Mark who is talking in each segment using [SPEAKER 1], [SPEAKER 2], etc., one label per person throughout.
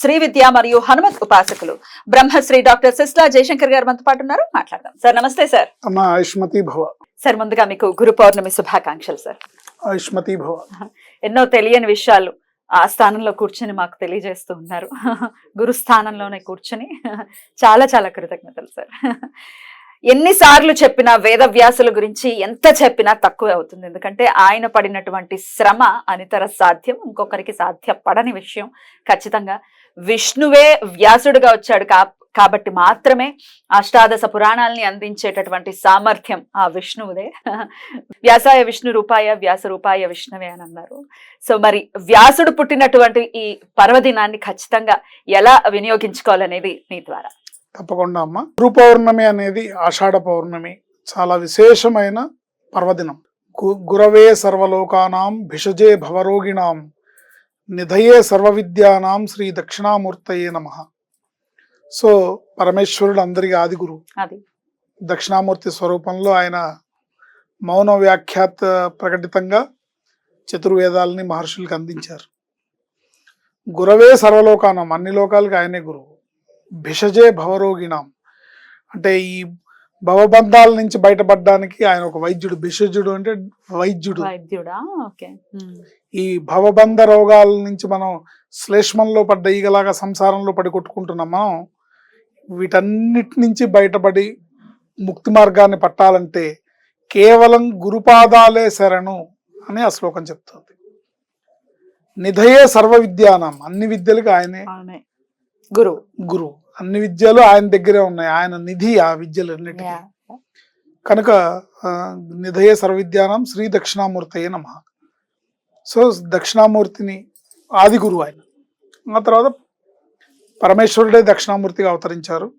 [SPEAKER 1] Shri Vidya మరియు హనుమత్ ఉపాసకులు. Brahmasri doctor Sisla Jayashankar గారు మనతో పాటు ఉన్నారు. మాట్లాడదాం. సార్ నమస్తే సార్.
[SPEAKER 2] ఆయుష్మతి భవ.
[SPEAKER 1] సార్ ముందుగా మీకు గురు పౌర్ణమి శుభాకాంక్షలు సార్.
[SPEAKER 2] ఆయుష్మతి భవ.
[SPEAKER 1] ఎన్నో తెలియని విషయాలు ఆ స్థానంలో కూర్చొని మాకు తెలియజేస్తూ ఉన్నారు. గురు స్థానంలోనే కూర్చొని చాలా చాలా కృతజ్ఞతలు సార్. ఎన్నిసార్లు చెప్పినా వేద వ్యాసుల గురించి ఎంత చెప్పినా తక్కువే అవుతుంది. ఎందుకంటే ఆయన పడినటువంటి శ్రమ అనితర సాధ్యం ఇంకొకరికి సాధ్యపడని విషయం ఖచ్చితంగా విష్ణువే వ్యాసుడుగా వచ్చాడు కా కాబట్టి మాత్రమే అష్టాదశ పురాణాలని అందించేటటువంటి సామర్థ్యం ఆ విష్ణువుదే. వ్యాసాయ విష్ణు రూపాయ వ్యాస రూపాయ విష్ణువే అని అన్నారు. సో మరి వ్యాసుడు పుట్టినటువంటి ఈ పర్వదినాన్ని ఖచ్చితంగా ఎలా వినియోగించుకోవాలనేది మీ ద్వారా?
[SPEAKER 2] తప్పకుండా అమ్మ. గురు పౌర్ణమి అనేది ఆషాఢ పౌర్ణమి. చాలా విశేషమైన పర్వదినం. గు- గురవే సర్వలోకానాం భిషజే భవరోగిణాం. నిధయే సర్వ విద్యానాం శ్రీ దక్షిణామూర్తయే నమ. సో పరమేశ్వరుడు అందరికీ ఆది గురువు దక్షిణామూర్తి స్వరూపంలో ఆయన మౌన వ్యాఖ్యాత ప్రకటితంగా చతుర్వేదాలని మహర్షులకు అందించారు. గురవే సర్వలోకానం అన్ని లోకాలకి ఆయనే గురువు. భిషజే భవరోగిణాం. అంటే ఈ భవబంధాల నుంచి బయటపడడానికి ఆయన ఒక వైద్యుడు భిషజుడు అంటే వైద్యుడు.
[SPEAKER 1] వైద్యుడా? ఓకే.
[SPEAKER 2] ఈ భవబంధ రోగాల నుంచి మనం శ్లేష్మంలో పడ్డ ఈగలాగా సంసారంలో పడి కొట్టుకుంటున్నాం మనం. వీటన్నిటి నుంచి బయటపడి ముక్తి మార్గాన్ని పట్టాలంటే కేవలం గురుపాదాలే శరణు అని ఆ శ్లోకం చెప్తుంది. నిధయే సర్వ విద్యానం అన్ని విద్యలకు ఆయనే
[SPEAKER 1] గురువు
[SPEAKER 2] గురువు అన్ని విద్యలు ఆయన దగ్గరే ఉన్నాయి. ఆయన నిధి ఆ విద్యలన్నిటికీ.
[SPEAKER 1] యా.
[SPEAKER 2] కనుక నిధయే సర్వవిద్యానం శ్రీ దక్షిణామూర్తయే నమ. సో దక్షిణామూర్తిని ఆది గురువు ఆయన. ఆ తర్వాత పరమేశ్వరుడే దక్షిణామూర్తిగా అవతరించారు.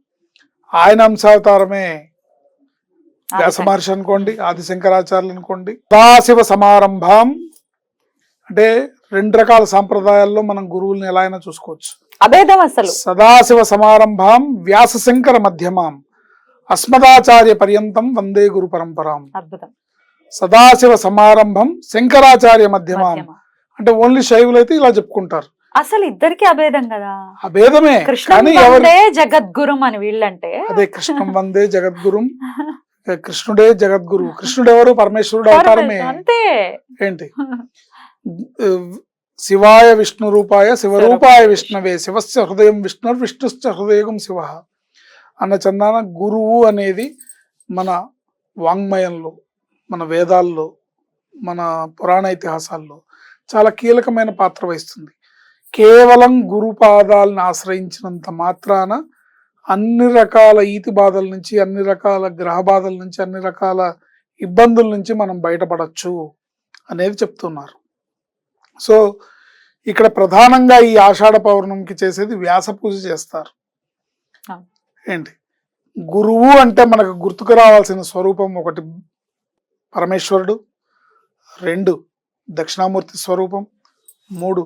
[SPEAKER 2] ఆయన అంశావతారమే వ్యాస మహర్షి అనుకోండి ఆది శంకరాచార్యులు అనుకోండి. సదాశివ సమారంభం అంటే రెండు రకాల సాంప్రదాయాల్లో మనం గురువుల్ని ఎలా అయినా చూసుకోవచ్చు.
[SPEAKER 1] అభేదం అసలు.
[SPEAKER 2] సదాశివ సమారంభాం వ్యాస శంకర మధ్యమాం. అస్మదాచార్య పర్యంతం వందే గురు పరంపరాం.
[SPEAKER 1] అద్భుతం.
[SPEAKER 2] సదాశివ సమారంభం శంకరాచార్య మధ్యమాం. అంటే ఓన్లీ శైవులు అయితే ఇలా చెప్పుకుంటారు.
[SPEAKER 1] అసలు ఇద్దరికి అభేదం కదా?
[SPEAKER 2] అభేదమే.
[SPEAKER 1] కృష్ణ వందే జగద్గురం అని వీళ్ళంటే.
[SPEAKER 2] అదే కృష్ణం వందే జగద్గురుం. కృష్ణుడే జగద్గురు. కృష్ణుడు ఎవరు పరమేశ్వరుడు అవతారమే.
[SPEAKER 1] అంతే.
[SPEAKER 2] ఏంటి? శివాయ విష్ణు రూపాయ శివరూపాయ విష్ణవే. శివస్య హృదయం విష్ణు విష్ణుశ్చ హృదయం శివ. అన్న చందాన గురువు అనేది మన వాంగ్మయంలో మన వేదాల్లో మన పురాణ ఇతిహాసాల్లో చాలా కీలకమైన పాత్ర వహిస్తుంది. కేవలం గురుపాదాలను ఆశ్రయించినంత మాత్రాన అన్ని రకాల ఈతి బాధల నుంచి అన్ని రకాల గ్రహ బాధల నుంచి అన్ని రకాల ఇబ్బందుల నుంచి మనం బయటపడచ్చు అనేది చెప్తున్నారు. సో ఇక్కడ ప్రధానంగా ఈ ఆషాఢ పౌర్ణమికి చేసేది వ్యాస పూజ చేస్తారు. ఏంటి? గురువు అంటే మనకు గుర్తుకు రావాల్సిన స్వరూపం ఒకటి పరమేశ్వరుడు రెండు దక్షిణామూర్తి స్వరూపం మూడు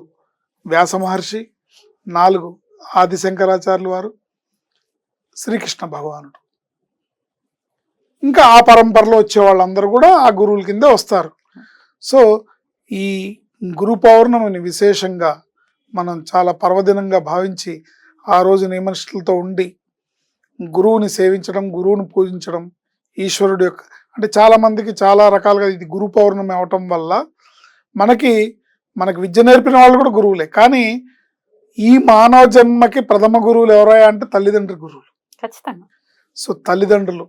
[SPEAKER 2] వ్యాస మహర్షి నాలుగు ఆది శంకరాచార్యులు వారు శ్రీకృష్ణ భగవానుడు. ఇంకా ఆ పరంపరలో వచ్చే వాళ్ళందరూ కూడా ఆ గురువుల కిందే వస్తారు. సో ఈ గురు పౌర్ణమిని విశేషంగా మనం చాలా పర్వదినంగా భావించి ఆ రోజు నియమనిష్టలతో ఉండి గురువుని సేవించడం గురువుని పూజించడం ఈశ్వరుడు యొక్క అంటే చాలా మందికి చాలా రకాలుగా ఇది గురు పౌర్ణమి అవటం వల్ల మనకి మనకి విద్య నేర్పిన వాళ్ళు కూడా గురువులే. కానీ ఈ మానవ జన్మకి ప్రథమ గురువులు ఎవరయ్యా అంటే తల్లిదండ్రి గురువులు.
[SPEAKER 1] ఖచ్చితంగా.
[SPEAKER 2] సో తల్లిదండ్రులు.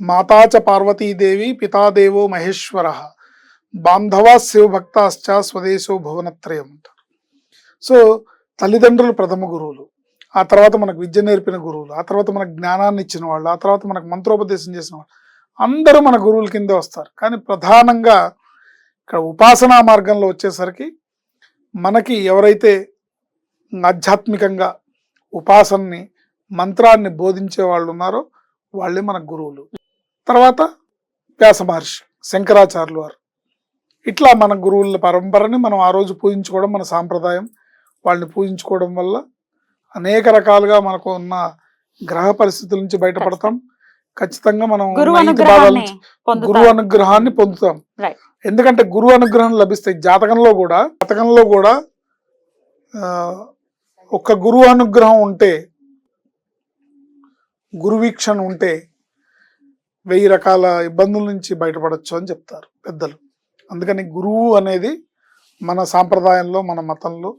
[SPEAKER 2] మాతాచ పార్వతీదేవి పితాదేవో మహేశ్వర. బాంధవా శివభక్తాశ్చ స్వదేశో భువనత్రయం అంటారు సో తల్లిదండ్రులు ప్రథమ గురువులు. ఆ తర్వాత మనకు విద్య నేర్పిన గురువులు ఆ తర్వాత మనకు జ్ఞానాన్ని ఇచ్చిన వాళ్ళు ఆ తర్వాత మనకు మంత్రోపదేశం చేసిన వాళ్ళు అందరూ మన గురువుల కిందే వస్తారు. కానీ ప్రధానంగా ఇక్కడ ఉపాసనా మార్గంలో వచ్చేసరికి మనకి ఎవరైతే ఆధ్యాత్మికంగా ఉపాసనని మంత్రాన్ని బోధించే వాళ్ళు ఉన్నారో వాళ్ళే మన గురువులు. తర్వాత వ్యాస మహర్షి శంకరాచార్యులు వారు. ఇట్లా మన గురువుల పరంపరని మనం ఆ రోజు పూజించుకోవడం మన సాంప్రదాయం. వాళ్ళని పూజించుకోవడం వల్ల అనేక రకాలుగా మనకు ఉన్న గ్రహ పరిస్థితుల నుంచి బయటపడతాం. ఖచ్చితంగా మనం
[SPEAKER 1] గురువు అనుగ్రహాన్ని
[SPEAKER 2] పొందుతాం. ఎందుకంటే గురువు అనుగ్రహం లభిస్తాయి. జాతకంలో కూడా జాతకంలో కూడా ఆ, ఒక్క గురువు అనుగ్రహం ఉంటే గురువీక్షణ ఉంటే వెయ్యి రకాల ఇబ్బందుల నుంచి బయటపడచ్చు అని చెప్తారు పెద్దలు. అందుకని గురువు అనేది మన సాంప్రదాయంలో మన మతంలో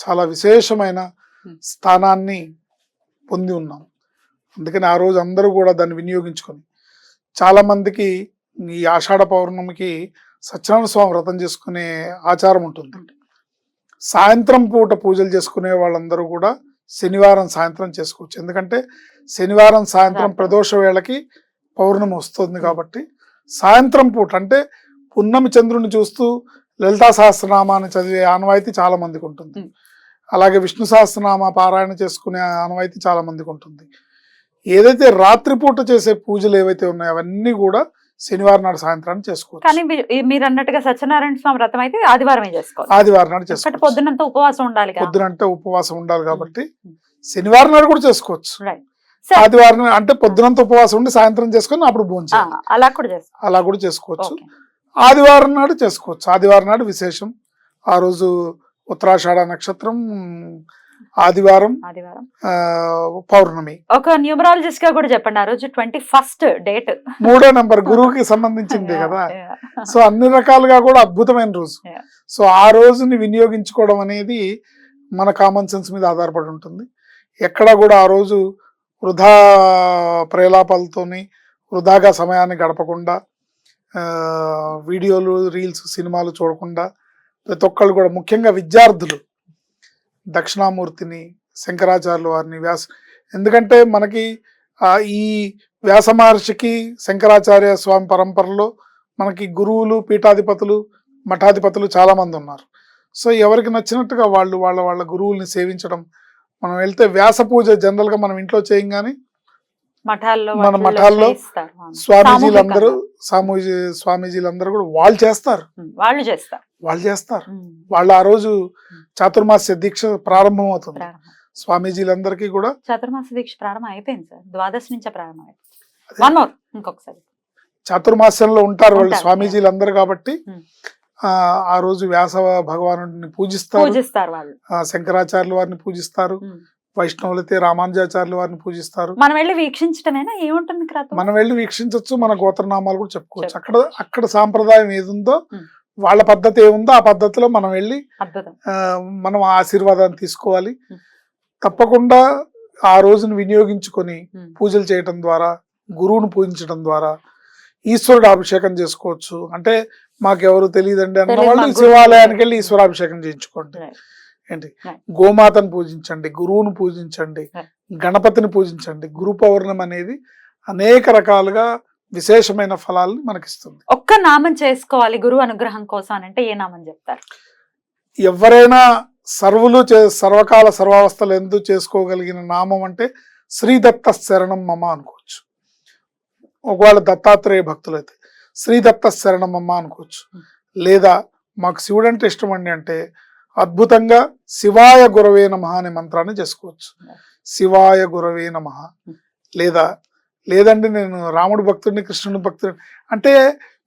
[SPEAKER 2] చాలా విశేషమైన
[SPEAKER 1] Hmm.
[SPEAKER 2] స్థానాన్ని పొంది ఉన్నాం అందుకని ఆ రోజు అందరూ కూడా దాన్ని వినియోగించుకొని చాలా మందికి ఈ ఆషాఢ పౌర్ణమికి సత్యనారాయణ స్వామి వ్రతం చేసుకునే ఆచారం ఉంటుంది సాయంత్రం పూట పూజలు చేసుకునే వాళ్ళందరూ కూడా శనివారం సాయంత్రం చేసుకోవచ్చు ఎందుకంటే శనివారం సాయంత్రం. ప్రదోష వేళకి పౌర్ణమి వస్తుంది కాబట్టి సాయంత్రం పూట అంటే పున్నమి చంద్రుని చూస్తూ లలితా సహస్రనామాన్ని చదివే ఆనవాయితీ చాలా మందికి ఉంటుంది. అలాగే విష్ణు సహస్రనామ పారాయణ చేసుకునే ఆనవాయితీ చాలా మందికి ఉంటుంది ఏదైతే రాత్రిపూట చేసే పూజలు ఏవైతే ఉన్నాయో అవన్నీ కూడా శనివారం నాడు సాయంత్రాన్ని చేసుకోవచ్చు
[SPEAKER 1] కానీ మీరు అన్నట్టుగా సత్యనారాయణ స్వామి వ్రతం అయితే ఆదివారమే చేసుకోవాలి
[SPEAKER 2] ఆదివారం నాడు చేసుకోవచ్చు
[SPEAKER 1] పొద్దునంతా ఉపవాసం ఉండాలి.
[SPEAKER 2] పొద్దునంటే ఉపవాసం ఉండాలి కాబట్టి. శనివారం నాడు కూడా చేసుకోవచ్చు. ఆదివారం అంటే పొద్దునంత ఉపవాసం ఉండి సాయంత్రం చేసుకొని అప్పుడు భోజనం.
[SPEAKER 1] అలా కూడా చేసుకోవాలి
[SPEAKER 2] అలా కూడా చేసుకోవచ్చు. ఆదివారం నాడు చేసుకోవచ్చు. ఆదివారం నాడు విశేషం. ఆ రోజు ఉత్తరాషాఢ నక్షత్రం ఆదివారం పౌర్ణమి.
[SPEAKER 1] ఒక న్యూమరాలజిస్ట్గా కూడా చెప్పండి. ఆ రోజు ట్వంటీ ఫస్ట్ డేట్.
[SPEAKER 2] మూడో నంబర్ గురువుకి సంబంధించింది కదా. సో అన్ని రకాలుగా కూడా అద్భుతమైన రోజు. సో ఆ రోజుని వినియోగించుకోవడం అనేది మన కామన్ సెన్స్ మీద ఆధారపడి ఉంటుంది. ఎక్కడ కూడా ఆ రోజు వృధా ప్రేలాపాలతోని వృధాగా సమయాన్ని గడపకుండా వీడియోలు రీల్స్ సినిమాలు చూడకుండా ప్రతి ఒక్కళ్ళు కూడా ముఖ్యంగా విద్యార్థులు దక్షిణామూర్తిని శంకరాచార్యుల వారిని వ్యాస ఎందుకంటే మనకి ఈ వ్యాస మహర్షికి శంకరాచార్య స్వామి పరంపరలో మనకి గురువులు పీఠాధిపతులు మఠాధిపతులు చాలా మంది ఉన్నారు. సో ఎవరికి నచ్చినట్టుగా వాళ్ళు వాళ్ళ వాళ్ళ గురువుల్ని సేవించడం మనం వెళ్తే వ్యాస పూజ జనరల్గా మనం ఇంట్లో చేయం కానీ
[SPEAKER 1] మఠాల్లో
[SPEAKER 2] మన మఠాల్లో
[SPEAKER 1] చేయిస్తారు. అవును.
[SPEAKER 2] స్వామీజీలు అందరూ
[SPEAKER 1] సామూహికంగా.
[SPEAKER 2] స్వామీజీ స్వామీజీలు అందరూ కూడా వాళ్ళు చేస్తారు.
[SPEAKER 1] వాళ్ళు చేస్తారు.
[SPEAKER 2] వాళ్ళు చేస్తారు. వాళ్ళు ఆ రోజు చాతుర్మాస్య దీక్ష ప్రారంభం. అవుతుంది స్వామీజీలందరికీ కూడా
[SPEAKER 1] చతుర్మాస దీక్ష ప్రారంభం అయిపోయింది సార్. ద్వాదశి నుంచే ప్రారంభం అయిపోయింది వన్ మోర్ ఇంకొకసారి.
[SPEAKER 2] చాతుర్మాస్యంలో ఉంటారు వాళ్ళు
[SPEAKER 1] ఉంటారు,
[SPEAKER 2] స్వామీజీలందరూ కాబట్టి. ఆ ఆ రోజు వ్యాస భగవానుడిని పూజిస్తారు.
[SPEAKER 1] పూజిస్తారు వాళ్ళు.
[SPEAKER 2] ఆ, శంకరాచార్యుల వారిని పూజిస్తారు. వైష్ణవులైతే రామానుజాచార్యుల వారిని పూజిస్తారు.
[SPEAKER 1] మనం వెళ్ళి వీక్షించటమేనా? ఏముంటుంది
[SPEAKER 2] మనం వెళ్ళి వీక్షించవచ్చు మన గోత్రనామాలు కూడా చెప్పుకోవచ్చు. అక్కడ. అక్కడ సాంప్రదాయం ఏది ఉందో
[SPEAKER 1] Hmm.
[SPEAKER 2] వాళ్ళ పద్ధతి ఏముందో ఆ పద్ధతిలో మనం వెళ్ళి మనం ఆశీర్వాదాన్ని తీసుకోవాలి. తప్పకుండా ఆ రోజును వినియోగించుకొని పూజలు చేయటం ద్వారా గురువును పూజించడం ద్వారా ఈశ్వరుడు అభిషేకం చేసుకోవచ్చు. అంటే మాకెవరు తెలియదండి అన్న వాళ్ళు శివాలయానికి వెళ్ళి ఈశ్వరాభిషేకం చేయించుకోండి. ఏంటి. గోమాతను పూజించండి గురువును పూజించండి. గణపతిని పూజించండి. గురు పౌర్ణమి అనేది అనేక రకాలుగా విశేషమైన ఫలాలను మనకిస్తుంది.
[SPEAKER 1] ఒక్క నామం చేసుకోవాలి గురువు అనుగ్రహం కోసం అని అంటే ఏ నామం చెప్తారు?
[SPEAKER 2] ఎవరైనా సర్వులు చే సర్వకాల సర్వావస్థలు ఎందు చేసుకోగలిగిన నామం అంటే శ్రీదత్త శరణం మమ అనుకోవచ్చు. ఒకవేళ దత్తాత్రేయ భక్తులైతే శ్రీదత్త శరణం మమ అనుకోవచ్చు. లేదా మాకు శివుడు అంటే ఇష్టం అండి అంటే అద్భుతంగా శివాయ గురవే నమ అనే మంత్రాన్ని చేసుకోవచ్చు. శివాయ గురవే నమ. లేదా లేదండి నేను రాముడు భక్తుడిని కృష్ణుడి భక్తుడిని అంటే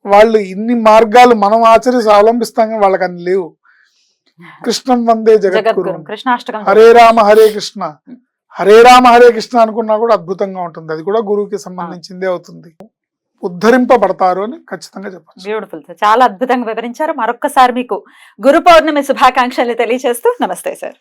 [SPEAKER 2] వాళ్ళు ఇన్ని మార్గాలు మనం ఆచరించి అవలంబిస్తాం కానీ వాళ్ళకి అన్ని లేవు. కృష్ణం వందే జగద్గురు హరే రామ హరే కృష్ణ. హరే రామ హరే కృష్ణ అనుకున్నా కూడా అద్భుతంగా ఉంటుంది. అది కూడా గురువుకి సంబంధించిందే అవుతుంది. ఉద్ధరింపబడతారు అని ఖచ్చితంగా చెప్పచ్చు.
[SPEAKER 1] బ్యూటిఫుల్ సార్ చాలా అద్భుతంగా వివరించారు. మరొక్కసారి మీకు గురు పౌర్ణమి శుభాకాంక్షలు తెలియజేస్తూ నమస్తే సార్.